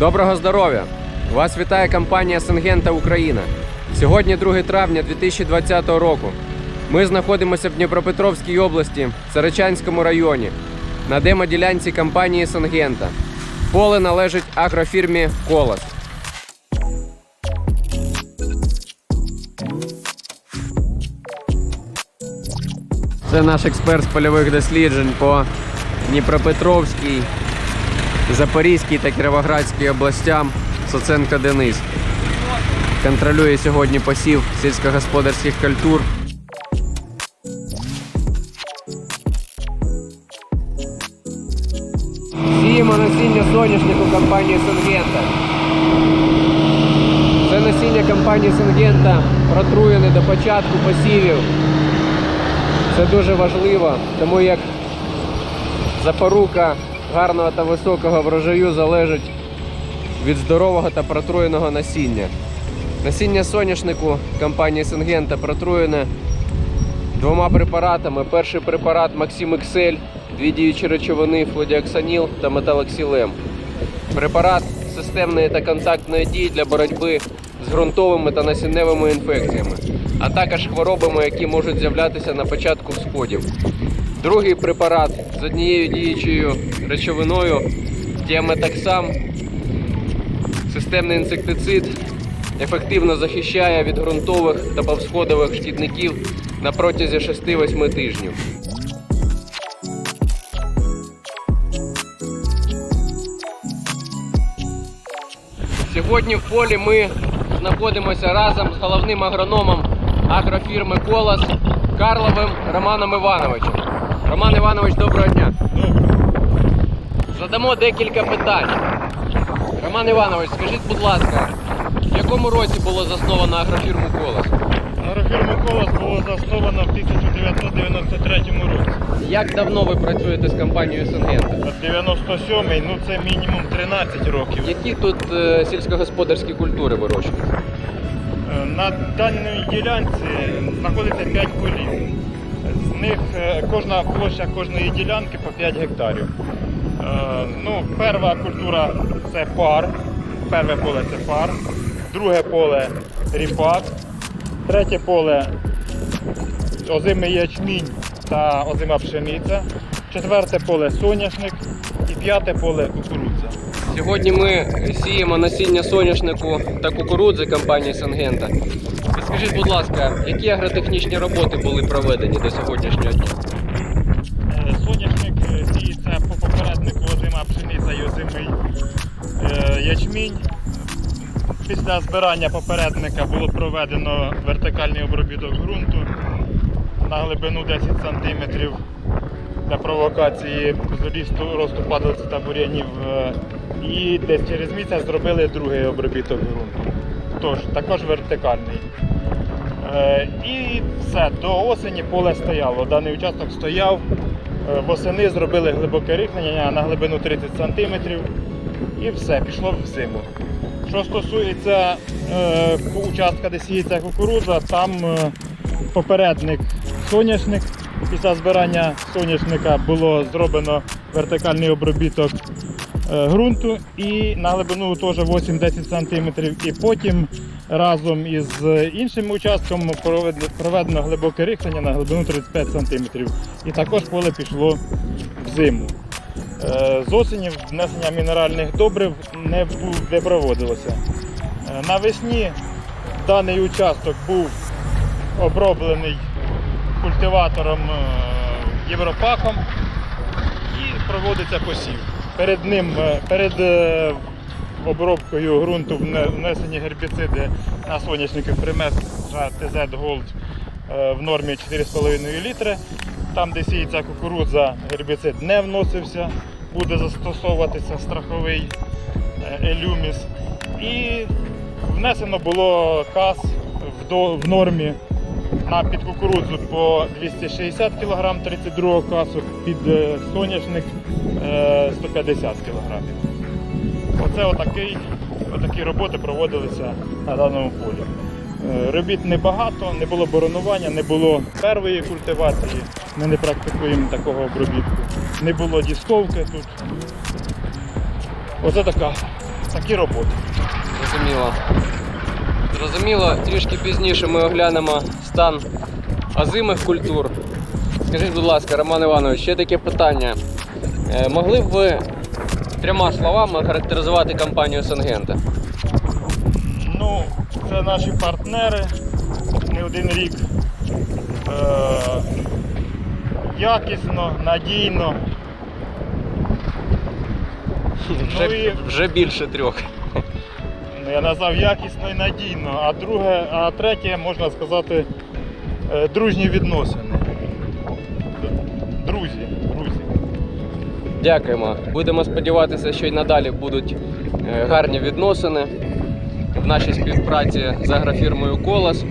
Доброго здоров'я! Вас вітає компанія Сингента Україна. Сьогодні 2 травня 2020 року. Ми знаходимося в Дніпропетровській області, Царичанському районі, на демоділянці компанії Сингента. Поле належить агрофірмі Колос. Це наш експерт з польових досліджень по Дніпропетровській, Запорізькій та Кіровоградській областям Соценко Денис. Контролює сьогодні посів сільськогосподарських культур. Сіємо насіння соняшнику компанії Сингента. Це насіння компанії Сингента протруєне до початку посівів. Це дуже важливо, тому як запорука гарного та високого врожаю залежить від здорового та протруєного насіння. Насіння соняшнику компанії Сингента протруєне двома препаратами. Перший препарат Максим XL, дві діючі речовини флодіоксаніл та металоксілем. Препарат системної та контактної дії для боротьби з ґрунтовими та насінневими інфекціями, а також хворобами, які можуть з'являтися на початку всходів. Другий препарат з однією діючою речовиною діаметаксам, системний інсектицид, ефективно захищає від ґрунтових та повсходових шкідників на протязі 6-8 тижнів. Сьогодні в полі ми знаходимося разом з головним агрономом агрофірми Колос Карловим Романом Івановичем. Роман Іванович, доброго дня. Задамо декілька питань. Роман Іванович, скажіть, будь ласка, в якому році було засновано агрофірму Колос? Агрофірма Колос було засновано в 1993 році. Як давно ви працюєте з компанією Сингента? 97-й, ну це мінімум 13 років. Які тут е, сільськогосподарські культури вирощуються? Е, На даній ділянці знаходиться 5 полів. З них е, кожна площа кожної ділянки по 5 гектарів. Е, Ну, перша культура це пар. Перше поле це пар, друге поле ріпак, третє поле озимий ячмінь та озима пшениця, четверте поле соняшник і п'яте поле кукурудза. Сьогодні ми сіємо насіння соняшнику та кукурудзи компанії Сангента. Скажіть, будь ласка, які агротехнічні роботи були проведені до сьогоднішнього дня? Е, Соняшник е, сіється по попереднику озима пшениця і озимий е, ячмінь. Після збирання попередника було проведено вертикальний обробіток ґрунту на глибину 10 см для провокації росту падалиці та бур'янів. Е, І десь через місяць зробили другий обробіток ґрунту. Тож, також вертикальний. Е, І все, до осені поле стояло. Даний участок стояв. Е, Восени зробили глибоке рихлення на глибину 30 см і все, пішло в зиму. Що стосується е, участка, де сіється кукурудза, там е, попередник соняшник. Після збирання соняшника було зроблено вертикальний обробіток е, ґрунту і на глибину теж 8-10 см. І потім разом із іншим участком проведено, глибоке рихлення на глибину 35 см. І також поле пішло в зиму. Е, З осені внесення мінеральних добрив не, проводилося. Е, Навесні даний участок був оброблений культиватором е, Європаком і проводиться посів. Перед ним, е, перед е, обробкою ґрунту внесені гербіциди на соняшники примес ТЗ Gold е, в нормі 4,5 літри. Там, де сіється кукурудза, гербіцид не вносився, буде застосовуватися страховий е, елюміс. І внесено було каз в, нормі на під кукурудзу по 260 кг 32 касу, під е, соняшник е, 150 кг. Оце отакий, отакі роботи проводилися на даному полі. Е, Робіт небагато, не було боронування, не було первої культивації, ми не практикуємо такого обробітку. Не було дісковки тут. Оце така такі роботи. Зрозуміло. Зрозуміло, трішки пізніше ми оглянемо стан озимих культур. Скажіть, будь ласка, Роман Іванович, ще таке питання. Е, Могли б ви трьома словами характеризувати компанію Сангента? Ну, це наші партнери не один рік. Е, якісно, надійно. Вже, і- вже більше трьох. Ну, Я назвав якісно і надійно. А друге, а третє, можна сказати, е, дружні відносини. Дякуємо. Будемо сподіватися, що й надалі будуть е, гарні відносини в нашій співпраці з агрофірмою Колос.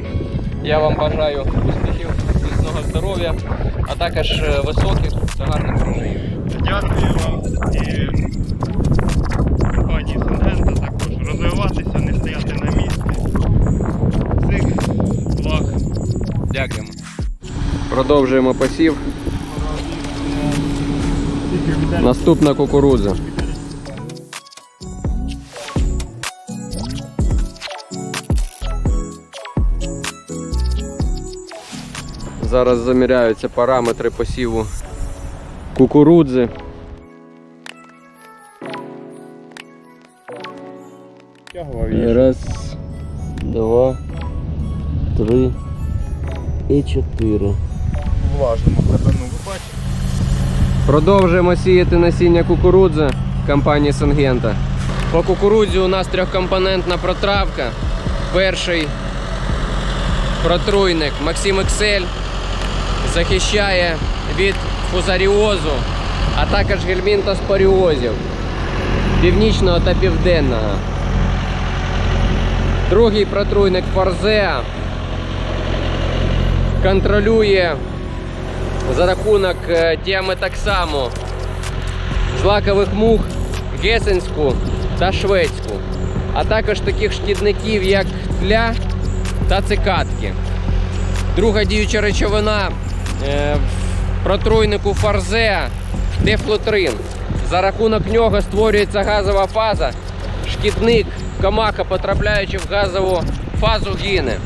Я вам бажаю успіхів, міцного здоров'я, а також е, високих та гарних врожаїв. Дякую вам і компанії Сингента також розвиватися, не стояти на місці. Цих благ. Дякуємо. Продовжуємо посів. Наступна кукурудза. Зараз заміряються параметри посіву кукурудзи. Раз, два, три і чотири. Влажному глибину? Продовжуємо сіяти насіння кукурудзи компанії Сангента. По кукурудзі у нас трьохкомпонентна протравка. Перший протруйник Максим Excel захищає від фузаріозу, а також гельмінтоспоріозів північного та південного. Другий протруйник Форзеа контролює за рахунок е, діаметаксаму злакових мух гесенську та шведську, а також таких шкідників, як тля та цикатки. Друга діюча речовина е, в протруйнику фарзе дефлутрин. За рахунок нього створюється газова фаза, шкідник, комаха, потрапляючи в газову фазу гине.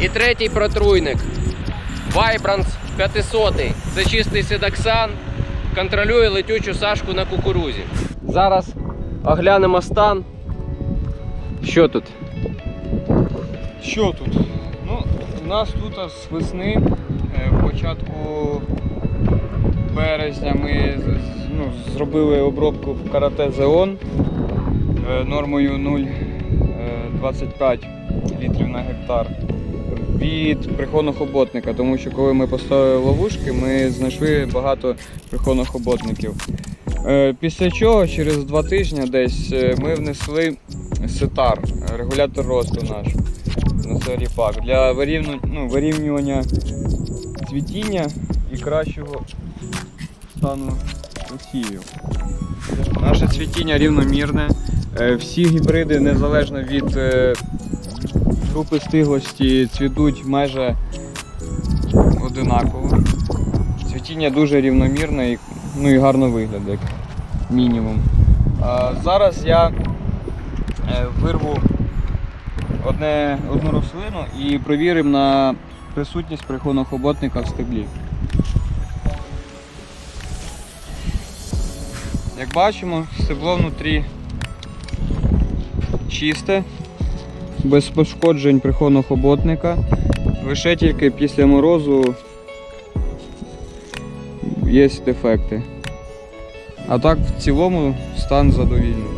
І третій протруйник Vibrance 500. Це чистий седоксан, контролює летючу сашку на кукурузі. Зараз оглянемо стан. Що тут? Що тут? Ну, у нас тут з весни, е, початку березня ми ну, зробили обробку карате Зеон е, нормою 0,25 літрів на гектар від прихонохоботника, тому що коли ми поставили ловушки, ми знайшли багато прихонохоботників. Е, Після чого через два тижні десь е, ми внесли сетар, регулятор росту наш на ріпак для вирівню- ну, вирівнювання цвітіння і кращого стану посівів. Наше цвітіння рівномірне. Е, Всі гібриди, незалежно від групи стиглості, цвітуть майже одинаково. Цвітіння дуже рівномірне і, ну, і гарно виглядає, як мінімум. А зараз я е, вирву одне, одну рослину і провіримо на присутність прихонохоботника в стеблі. Як бачимо, стебло внутрі чисте, без пошкоджень прихонохоботника. Лише тільки після морозу є дефекти. А так в цілому стан задовільний.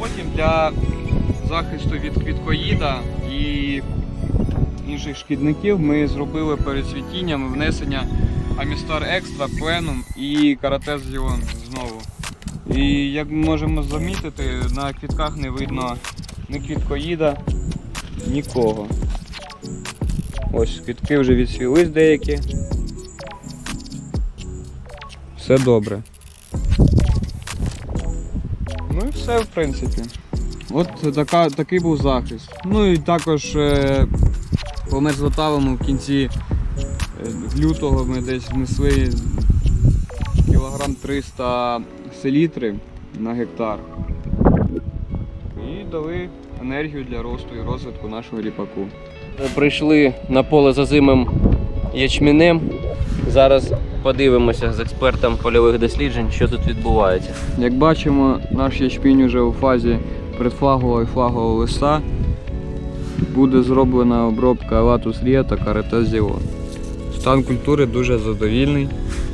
Потім для захисту від квіткоїда і інших шкідників ми зробили перед цвітінням внесення Амістар Екстра, Пленум і Каратез Зіон знову. І як ми можемо замітити, на квітках не видно ні квіткоїда, нікого. Ось квітки вже відсвілись деякі. Все добре. Ну і все, в принципі. От така, такий був захист. Ну і також е, по мерзлотавому в кінці е, лютого ми десь внесли кілограм 300 селітри на гектар. Дали енергію для росту і розвитку нашого ріпаку. Ми прийшли на поле за зимим ячмінем. Зараз подивимося з експертом польових досліджень, що тут відбувається. Як бачимо, наш ячмінь уже у фазі предфлагового і флагового листа. Буде зроблена обробка латус рія та каретез зіло. Стан культури дуже задовільний.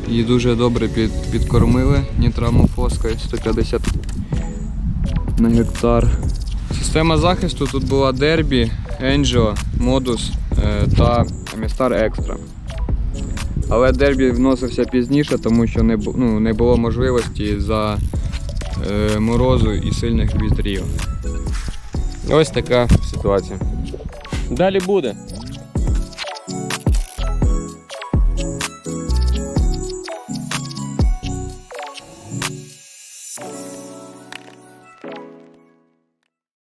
Її дуже добре під, підкормили нітрамофоскою 150 на гектар. Система захисту тут була Дербі, Енджо, Модус е, та Містар Екстра. Але Дербі вносився пізніше, тому що не, ну, не було можливості за е, морозу і сильних вітрів. Ось така ситуація. Далі буде.